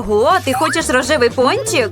Ого, ти хочеш рожевий пончик?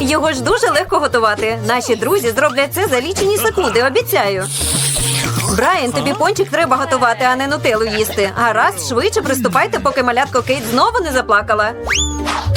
Його ж дуже легко готувати. Наші друзі зроблять це за лічені секунди, обіцяю. Брайан, тобі пончик треба готувати, а не нутелу їсти. Гаразд, швидше приступайте, поки малятко Кейт знову не заплакала.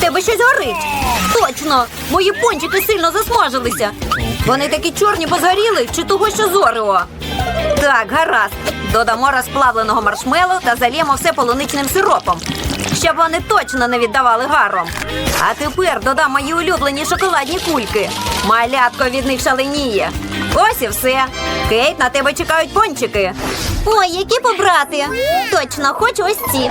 Тебе щось горить. Точно, мої пончики сильно засмажилися. Вони такі чорні, бо чи того, що зорео. Так, гаразд. Додамо розплавленого маршмелу та зальємо все полуничним сиропом, щоб вони точно не віддавали гаром. А тепер додам мої улюблені шоколадні кульки. Малятко від них шаленіє. Ось і все. Кейт, на тебе чекають пончики. Ой, які побрати. Точно, хочу ось ці.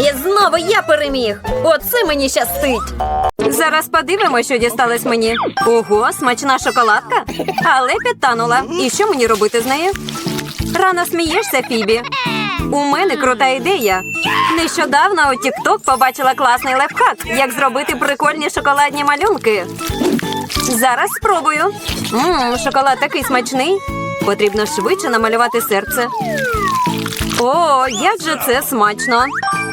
І знову я переміг. Оце мені щастить. Зараз подивимося, що дісталось мені. Ого, смачна шоколадка. Але підтанула. І що мені робити з нею? Рано смієшся, Фібі. У мене крута ідея. Нещодавно у TikTok побачила класний лайфхак, як зробити прикольні шоколадні малюнки. Зараз спробую. Мм, шоколад такий смачний. Потрібно швидше намалювати серце. О, як же це смачно!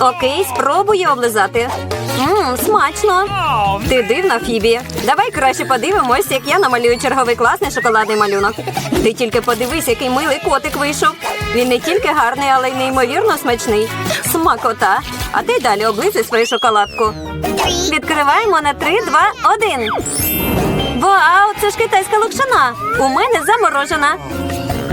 Окей, спробую облизати. Мм, смачно. Ти дивна, Фібі. Давай краще подивимось, як я намалюю черговий класний шоколадний малюнок. Ти тільки подивись, який милий котик вийшов. Він не тільки гарний, але й неймовірно смачний. Смакота. А ти далі облизуй свою шоколадку. Відкриваємо на 3, 2, 1. Вау, це ж китайська локшина. У мене заморожена.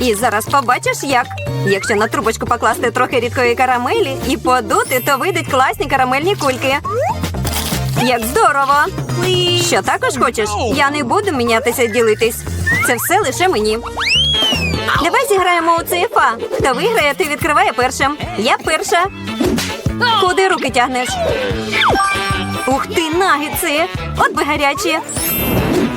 І зараз побачиш, як. Якщо на трубочку покласти трохи рідкої карамелі і подути, то вийдуть класні карамельні кульки. Як здорово! Що також хочеш? Я не буду мінятися ділитись. Це все лише мені. Давай зіграємо у ЦФА. Хто виграє, той відкриває першим. Я перша. Куди руки тягнеш? Ух ти, нагетси! От би гарячі.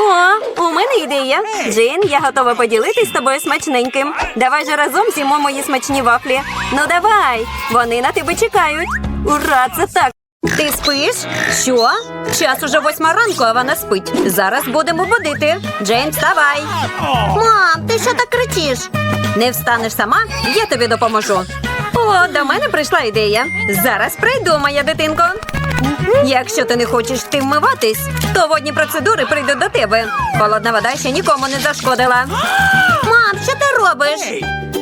О, у мене ідея. Джин, я готова поділитись з тобою смачненьким. Давай же разом з'їмо мої смачні вафлі. Ну давай, вони на тебе чекають. Ура, це так. Ти спиш? Що? Час уже восьма ранку, а вона спить. Зараз будемо будити. Джейн, вставай. Мам, ти що так кричиш? Не встанеш сама? Я тобі допоможу. О, до мене прийшла ідея. Зараз прийду, моя дитинко. Якщо ти не хочеш ти вмиватись, то водні процедури прийдуть до тебе. Холодна вода ще нікому не зашкодила. Мам, що ти робиш?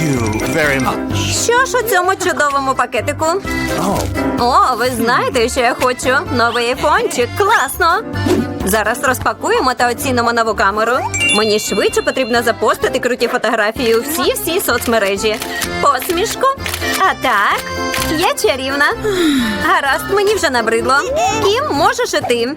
You very much. Що ж у цьому чудовому пакетику? Oh, О, ви знаєте, що я хочу? Новий айфончик. Класно. Зараз розпакуємо та оцінимо нову камеру. Мені швидше потрібно запостити круті фотографії у всі всі соцмережі. Посмішку. А так, я чарівна. Гаразд, мені вже набридло. Кім, можеш і ти.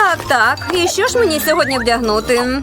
Так, так. І що ж мені сьогодні вдягнути?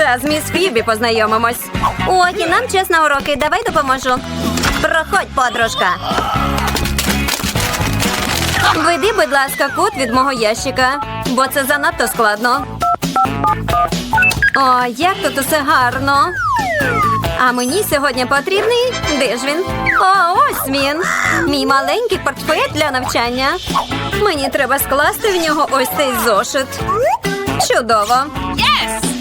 Та з міс Фібі познайомимось. О, і нам час на уроки. Давай допоможу. Проходь, подружка. Веди, будь ласка, код від мого ящика, бо це занадто складно. О, як тут усе гарно. А мені сьогодні потрібний. Де ж він? О, ось він. Мій маленький портфель для навчання. Мені треба скласти в нього ось цей зошит. Чудово.